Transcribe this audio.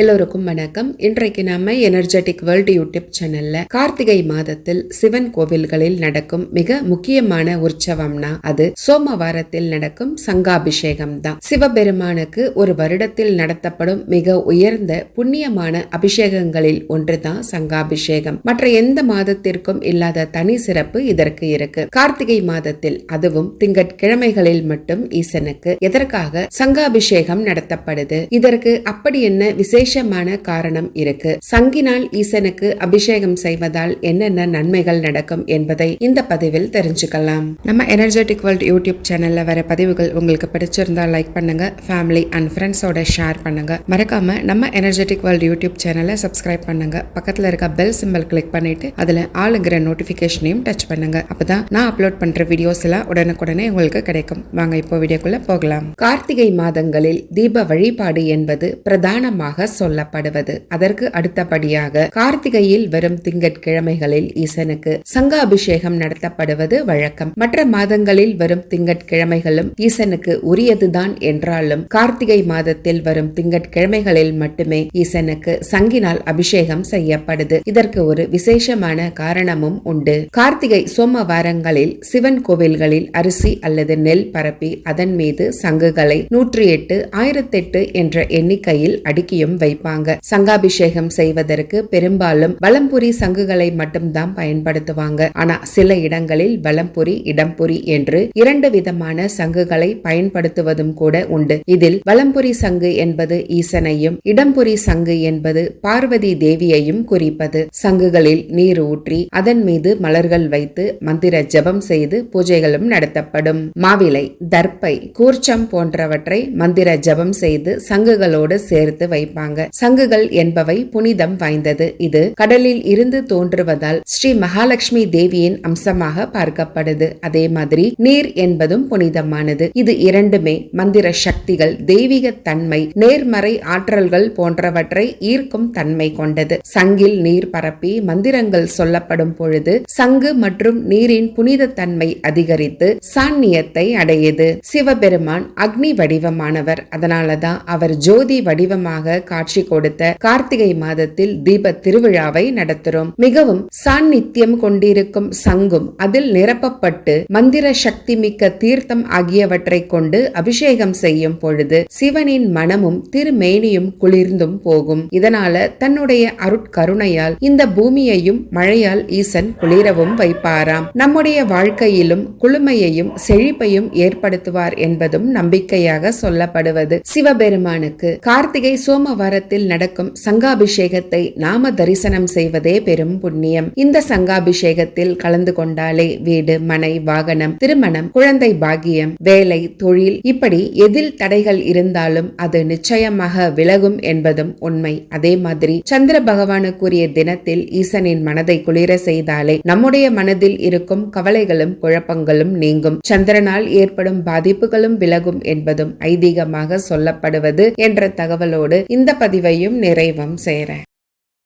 எல்லோருக்கும் வணக்கம். இன்றைக்கு நாம எனர்ஜெட்டிக் வேர்ல்டு யூடியூப் சேனல்ல கார்த்திகை மாதத்தில் சிவன் கோவில்களில் நடக்கும் மிக முக்கியமான உற்சவம்னா அது சோமவாரத்தில் நடக்கும் சங்காபிஷேகம் தான் சிவபெருமானுக்கு ஒரு வருடத்தில் நடத்தப்படும் மிக உயர்ந்த புண்ணியமான அபிஷேகங்களில் ஒன்றுதான் சங்காபிஷேகம். மற்ற எந்த மாதத்திற்கும் இல்லாத தனி சிறப்பு இதற்கு இருக்கு. கார்த்திகை மாதத்தில் அதுவும் திங்கட்கிழமைகளில் மட்டும் ஈசனுக்கு எதற்காக சங்காபிஷேகம் நடத்தப்படுது? இதற்கு அப்படி என்ன விசேஷ விசேஷமான காரணம் இருக்கு. சங்கினால் ஈசனுக்கு அபிஷேகம் செய்வதால் என்னென்ன நன்மைகள் நடக்கும் என்பதை இந்த பதிவில் தெரிஞ்சுக்கலாம். நம்ம எனர்ஜெட்டிக் வேர்ல்ட் யூடியூப் சேனல்ல வர பதிவுகள் உங்களுக்கு பிடிச்சிருந்தா லைக் பண்ணுங்க ஃபேமிலி அண்ட் ஃப்ரெண்ட்ஸோட ஷேர் பண்ணுங்க. மறக்காம நம்ம எனர்ஜெட்டிக் வேர்ல்ட் யூடியூப் சேனலை சப்ஸ்கிரைப் பண்ணுங்க. பக்கத்துல இருக்க பெல் சிம்பல் கிளிக் பண்ணிட்டு அதுல ஆளுங்கிற நோட்டிபிகேஷனையும் டச் பண்ணுங்க. அப்பதான் நான் அப்லோட் பண்ற வீடியோஸ் எல்லாம் உடனுக்குடனே உங்களுக்கு கிடைக்கும். வாங்க இப்போ வீடியோக்குள்ள போகலாம். கார்த்திகை மாதங்களில் தீப வழிபாடு என்பது பிரதானமாக சொல்லப்படுவது. அதற்கு அடுத்தபடியாக கார்த்திகையில் வரும் திங்கட்கிழமைகளில் ஈசனுக்கு சங்காபிஷேகம் நடத்தப்படுவது வழக்கம். மற்ற மாதங்களில் வரும் திங்கட்கிழமைகளும் ஈசனுக்கு உரியதுதான் என்றாலும் கார்த்திகை மாதத்தில் வரும் திங்கட்கிழமைகளில் மட்டுமே ஈசனுக்கு சங்கினால் அபிஷேகம் செய்யப்படுது. இதற்கு ஒரு விசேஷமான காரணமும் உண்டு. கார்த்திகை சோம வாரங்களில் சிவன் கோவில்களில் அரிசி அல்லது நெல் பரப்பி அதன் மீது சங்குகளை நூற்றி எட்டு ஆயிரத்தெட்டு என்ற எண்ணிக்கையில் அடுக்கியும் வைப்பாங்க. சங்காபிஷேகம் செய்வதற்கு பெரும்பாலும் வலம்புரி சங்குகளை மட்டும்தான் பயன்படுத்துவாங்க. ஆனா சில இடங்களில் வலம்புரி இடம்புரி என்று இரண்டு விதமான சங்குகளை பயன்படுத்துவதும் கூட உண்டு. இதில் வலம்புரி சங்கு என்பது ஈசனையும் இடம்புரி சங்கு என்பது பார்வதி தேவியையும் குறிப்பது. சங்குகளில் நீர் ஊற்றி அதன் மீது மலர்கள் வைத்து மந்திர ஜபம் செய்து பூஜைகளும் நடத்தப்படும். மாவிலை தர்ப்பை கூர்ச்சம் போன்றவற்றை மந்திர ஜபம் செய்து சங்குகளோடு சேர்த்து வைப்பாங்க. சொல்றாங்க சங்குகள் என்பவை புனிதம் வாய்ந்தது. இது கடலில் இருந்து தோன்றுவதால் ஸ்ரீ மகாலட்சுமி தேவியின் அம்சமாக பார்க்கப்படுது. அதே மாதிரி நீர் என்பதும் புனிதமானது. இது இரண்டுமே மந்திர சக்திகள் தெய்வீக தன்மை நேர்மறை ஆற்றல்கள் போன்றவற்றை ஈர்க்கும் தன்மை கொண்டது. சங்கில் நீர் பரப்பி மந்திரங்கள் சொல்லப்படும் பொழுது சங்கு மற்றும் நீரின் புனித தன்மை அதிகரித்து சாண்ணியத்தை அடையுது. சிவபெருமான் அக்னி வடிவமானவர். அதனாலதான் அவர் ஜோதி வடிவமாக காட்சி கொடுத்த கார்த்திகை மாதத்தில் தீப திருவிழாவை நடத்துறோம். மிகவும் சாநித்தியம் கொண்டிருக்கும் சங்கும் அதில் நிரப்பப்பட்டு மந்திர சக்தி மிக்க தீர்த்தம் ஆகியவற்றை கொண்டு அபிஷேகம் செய்யும் பொழுது சிவனின் மனமும் திருமேனியும் குளிர்ந்தும் போகும். இதனால தன்னுடைய அருட்கருணையால் இந்த பூமியையும் மழையால் ஈசன் குளிரவும் வைப்பாராம். நம்முடைய வாழ்க்கையிலும் குளுமையையும் செழிப்பையும் ஏற்படுத்துவார் என்பதும் நம்பிக்கையாக சொல்லப்படுவது. சிவபெருமானுக்கு கார்த்திகை வாரத்தில் நடக்கும் சங்காபிஷேகத்தை நாம தரிசனம் செய்வதே பெரும் புண்ணியம். இந்த சங்காபிஷேகத்தில் கலந்து கொண்டாலே வீடு மனை வாகனம் திருமணம் குழந்தை பாகியம் வேலை தொழில் இப்படி எதில் தடைகள் இருந்தாலும் அது நிச்சயமாக விலகும் என்பதும் உண்மை. அதே மாதிரி சந்திர பகவானுக்குரிய தினத்தில் ஈசனின் மனதை குளிர செய்தாலே நம்முடைய மனதில் இருக்கும் கவலைகளும் குழப்பங்களும் நீங்கும். சந்திரனால் ஏற்படும் பாதிப்புகளும் விலகும் என்பதும் ஐதீகமாக சொல்லப்படுவது என்ற தகவலோடு இந்த பதிவையும் நிறைவும் செய்கிறேன்